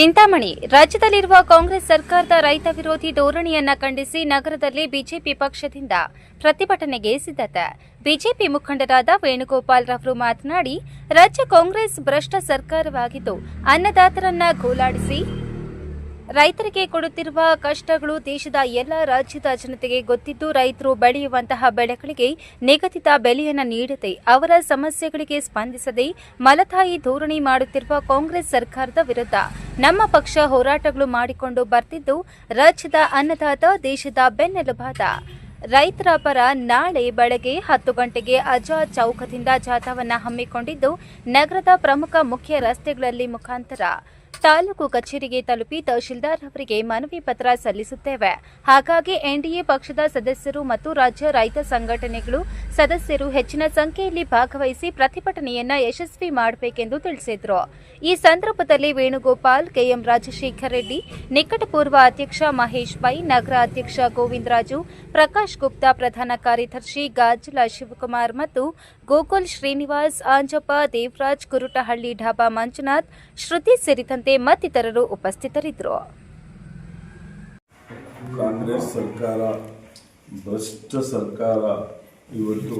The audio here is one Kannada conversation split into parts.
ಚಿಂತಾಮಣಿ. ರಾಜ್ಯದಲ್ಲಿರುವ ಕಾಂಗ್ರೆಸ್ ಸರ್ಕಾರದ ರೈತ ವಿರೋಧಿ ಧೋರಣೆಯನ್ನ ಖಂಡಿಸಿ ನಗರದಲ್ಲಿ ಬಿಜೆಪಿ ಪಕ್ಷದಿಂದ ಪ್ರತಿಭಟನೆಗೆ ಸಿದ್ಧತೆ. ಬಿಜೆಪಿ ಮುಖಂಡರಾದ ವೇಣುಗೋಪಾಲ್ ರವರು ಮಾತನಾಡಿ, ರಾಜ್ಯ ಕಾಂಗ್ರೆಸ್ ಭ್ರಷ್ಟ ಸರ್ಕಾರವಾಗಿದ್ದು, ಅನ್ನದಾತರನ್ನ ಗೋಲಾಡಿಸಿ ರೈತರಿಗೆ ಕೊಡುತ್ತಿರುವ ಕಷ್ಟಗಳು ದೇಶದ ಎಲ್ಲ ರಾಜ್ಯದ ಜನತೆಗೆ ಗೊತ್ತಿದ್ದು, ರೈತರು ಬೆಳೆಯುವಂತಹ ಬೆಳೆಗಳಿಗೆ ನಿಗದಿತ ಬೆಲೆಯನ್ನು ನೀಡದೆ, ಅವರ ಸಮಸ್ಯೆಗಳಿಗೆ ಸ್ಪಂದಿಸದೆ ಮಲತಾಯಿ ಧೋರಣೆ ಮಾಡುತ್ತಿರುವ ಕಾಂಗ್ರೆಸ್ ಸರ್ಕಾರದ ವಿರುದ್ಧ ನಮ್ಮ ಪಕ್ಷ ಹೋರಾಟಗಳು ಮಾಡಿಕೊಂಡು ಬರ್ತಿದ್ದು, ರಾಜ್ಯದ ಅನ್ನದಾತ ದೇಶದ ಬೆನ್ನೆಲುಬಾದ ರೈತರ ಪರ ನಾಳೆ ಬೆಳಗ್ಗೆ ಹತ್ತು ಗಂಟೆಗೆ ಅಜಾ ಚೌಕದಿಂದ ಜಾಥಾವನ್ನು ಹಮ್ಮಿಕೊಂಡಿದ್ದು, ನಗರದ ಪ್ರಮುಖ ಮುಖ್ಯ ರಸ್ತೆಗಳಲ್ಲಿ ಮುಖಾಂತರ. ತಾಲೂಕು ಕಚೇರಿಗೆ ತಲುಪಿ ತಹಶೀಲ್ದಾರ್ ಅವರಿಗೆ ಮನವಿ ಪತ್ರ ಸಲ್ಲಿಸುತ್ತೇವೆ. ಹಾಗಾಗಿ ಎನ್ಡಿಎ ಪಕ್ಷದ ಸದಸ್ಯರು ಮತ್ತು ರಾಜ್ಯ ರೈತ ಸಂಘಟನೆಗಳು ಸದಸ್ಯರು ಹೆಚ್ಚಿನ ಸಂಖ್ಯೆಯಲ್ಲಿ ಭಾಗವಹಿಸಿ ಪ್ರತಿಭಟನೆಯನ್ನ ಯಶಸ್ವಿ ಮಾಡಬೇಕೆಂದು ತಿಳಿಸಿದರು. ಈ ಸಂದರ್ಭದಲ್ಲಿ ವೇಣುಗೋಪಾಲ್, ಕೆಎಂ ರಾಜಶೇಖರ್ ರೆಡ್ಡಿ, ನಿಕಟಪೂರ್ವ ಅಧ್ಯಕ್ಷ ಮಹೇಶ್ ಪೈ ನಗರ ಅಧ್ಯಕ್ಷ ಗೋವಿಂದರಾಜು, ಪ್ರಕಾಶ್ ಗುಪ್ತಾ, ಪ್ರಧಾನ ಕಾರ್ಯದರ್ಶಿ ಗಾಜುಲ ಶಿವಕುಮಾರ್ ಮತ್ತು ಗೋಕುಲ್ ಶ್ರೀನಿವಾಸ್, ಆಂಜಪ್ಪ, ದೇವರಾಜ್, ಕುರುಟಹಳ್ಳಿ ಢಾಬಾ ಮಂಜುನಾಥ್, ಶ್ರುತಿ ಸೇರಿದಂತೆ ಮತ್ತಿತರರು ಉಪಸ್ಥಿತರಿದ್ದರು. ಕಾಂಗ್ರೆಸ್ ಸರ್ಕಾರ, ಭ್ರಷ್ಟ ಸರ್ಕಾರ ಇವತ್ತು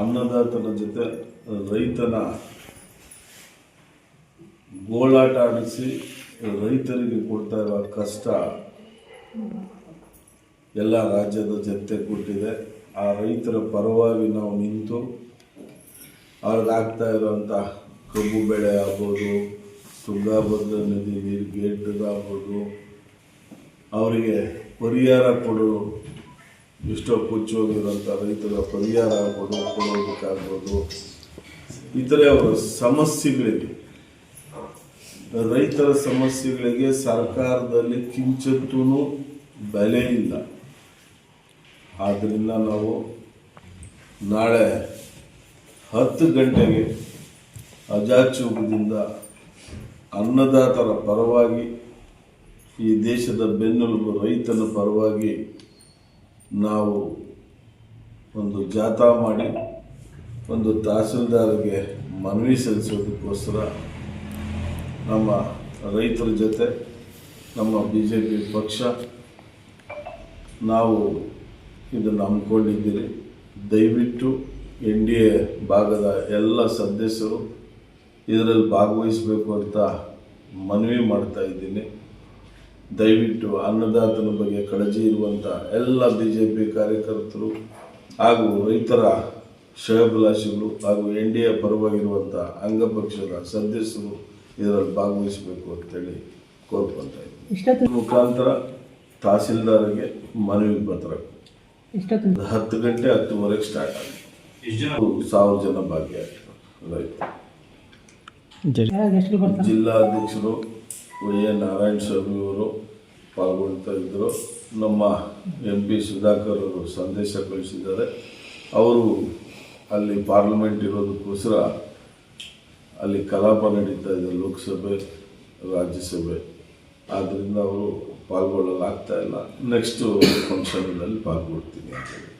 ಅನ್ನದಾತನ ಜೊತೆ ರೈತನ ಗೋಳಾಟ ಆಡಿಸಿ ರೈತರಿಗೆ ಕೊಡ್ತಾ ಇರೋ ಕಷ್ಟ ಎಲ್ಲ ರಾಜ್ಯದ ಜನತೆ ಕೊಟ್ಟಿದೆ. ಆ ರೈತರ ಪರವಾಗಿ ನಾವು ನಿಂತು ಅವ್ರಿಗಾಗ್ತಾ ಇರೋಂಥ ಕಬ್ಬು ಬೆಳೆ ಆಗ್ಬೋದು ತುಂಗಾಭದ್ರಾ ನದಿ, ನೀರು ಗೇಟ್ ಆಗ್ಬೋದು ಅವರಿಗೆ ಪರಿಹಾರ ಕೊಡು ಎಷ್ಟೋ ಕುಚ್ಚೋಗಿರೋಂಥ ರೈತರ ಪರಿಹಾರ ಆಗ್ಬೋದು ಕೊಡೋದಕ್ಕಾಗ್ಬೋದು. ಇತರೆ ಅವರ ಸಮಸ್ಯೆಗಳಿಗೆ ರೈತರ ಸಮಸ್ಯೆಗಳಿಗೆ ಸರ್ಕಾರದಲ್ಲಿ ಕಿಂಚತ್ತೂ ಬೆಲೆ ಇಲ್ಲ. ಆದ್ದರಿಂದ ನಾವು ನಾಳೆ ಹತ್ತು ಗಂಟೆಗೆ ಅಜಾಚೂಕದಿಂದ ಅನ್ನದಾತರ ಪರವಾಗಿ ಈ ದೇಶದ ಬೆನ್ನೆಲುಬು ರೈತನ ಪರವಾಗಿ ನಾವು ಒಂದು ಜಾಥಾ ಮಾಡಿ, ಒಂದು ತಹಸೀಲ್ದಾರ್ಗೆ ಮನವಿ ಸಲ್ಲಿಸೋದಕ್ಕೋಸ್ಕರ ನಮ್ಮ ರೈತರ ಜೊತೆ, ನಮ್ಮ ಬಿ ಜೆ ಪಿ ಪಕ್ಷ ನಾವು ಇದನ್ನು ಹಮ್ಮಿಕೊಂಡಿದ್ದೀರಿ. ದಯವಿಟ್ಟು ಎನ್ ಡಿ ಎ ಭಾಗದ ಎಲ್ಲ ಸದಸ್ಯರು ಇದರಲ್ಲಿ ಭಾಗವಹಿಸಬೇಕು ಅಂತ ಮನವಿ ಮಾಡ್ತಾ ಇದ್ದೀನಿ. ದಯವಿಟ್ಟು ಅನ್ನದಾತನ ಬಗ್ಗೆ ಕಾಳಜಿ ಇರುವಂಥ ಎಲ್ಲ ಬಿ ಜೆ ಪಿ ಕಾರ್ಯಕರ್ತರು ಹಾಗೂ ರೈತರ ಶ್ರೇಯಭಿಲಾಷಿಗಳು ಹಾಗೂ ಎನ್ ಡಿ ಎ ಪರವಾಗಿರುವಂಥ ಅಂಗಪಕ್ಷದ ಸದಸ್ಯರು ಇದರಲ್ಲಿ ಭಾಗವಹಿಸಬೇಕು ಅಂತೇಳಿ ಕೋರ್ಕೊತಾ ಇದ್ದೀನಿ. ಮುಖಾಂತರ ತಹಸೀಲ್ದಾರ್ಗೆ ಮನವಿ ಪತ್ರ. ಹತ್ತು ಗಂಟೆ ಹತ್ತುವರೆಗೆ ಸ್ಟಾರ್ಟ್ ಆಗಿದೆ ಸಾವಿರ ಜನ ಭಾಗಿಯಾಗ್ತಾರೆ. ರೈತ ಜಿಲ್ಲಾಧ್ಯಕ್ಷರು ವೈ ಎ. ನಾರಾಯಣ ಸ್ವಾಮಿ ಅವರು ಪಾಲ್ಗೊಳ್ತಾ ಇದ್ದರು. ನಮ್ಮ ಎಂ. ಪಿ. ಸುಧಾಕರ್ ಅವರು ಸಂದೇಶ ಕಳಿಸಿದ್ದಾರೆ. ಅವರು ಅಲ್ಲಿ ಪಾರ್ಲಿಮೆಂಟ್ ಇರೋದಕ್ಕೋಸ್ಕರ ಅಲ್ಲಿ ಕಲಾಪ ನಡೀತಾ ಇದೆ ಲೋಕಸಭೆ ರಾಜ್ಯಸಭೆ. ಆದ್ದರಿಂದ ಅವರು ಪಾಲ್ಗೊಳ್ಳಲಾಗ್ತಾ ಇಲ್ಲ. ನೆಕ್ಸ್ಟು ಫಂಕ್ಷನ್ನಲ್ಲಿ ಪಾಲ್ಗೊಳ್ತೀನಿ ಅಂತ ಹೇಳಿ.